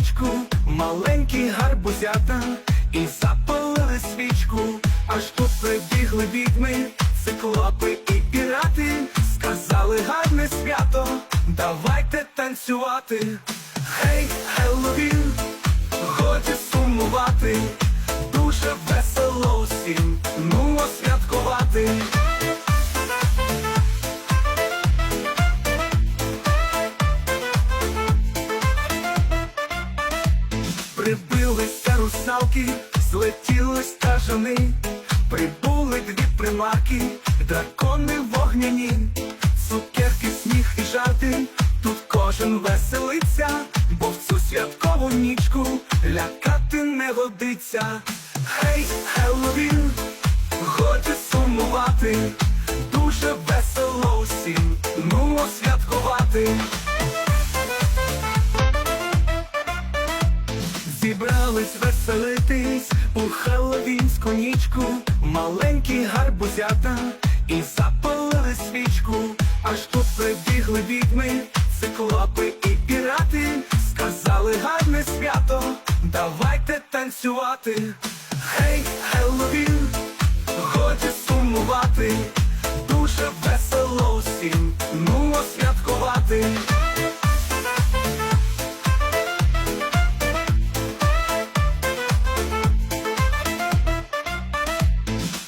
нічку, маленькі гарбузята, і запалили свічку, аж тут прибігли відьми, циклопи і пірати, сказали гарне свято, давайте танцювати. Гей, Хеллоуін, годі сумувати, дуже весело усім, ну освяткувати. Прибилися русалки, злетілись кажани, прибули дві примаки, дракони вогняні, цукерки, сміх і жарти, тут кожен веселиться, бо в цю святкову нічку лякати не годиться. Гей, Хеллоуін, годі сумувати, дуже весело усім, ну освяткувати. Прибігли відьми, циклопи і пірати, сказали гарне свято, давайте танцювати. Гей, Хеллоуін, годі сумувати, дуже весело усім, ну освяткувати.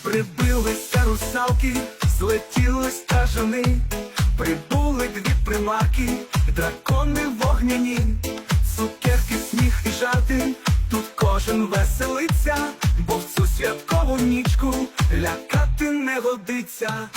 Прибилися русалки, злетілись кажани, дві примарки, дракони вогняні, цукерки, сміх і жарти, тут кожен веселиться, бо в цю святкову нічку лякати не годиться.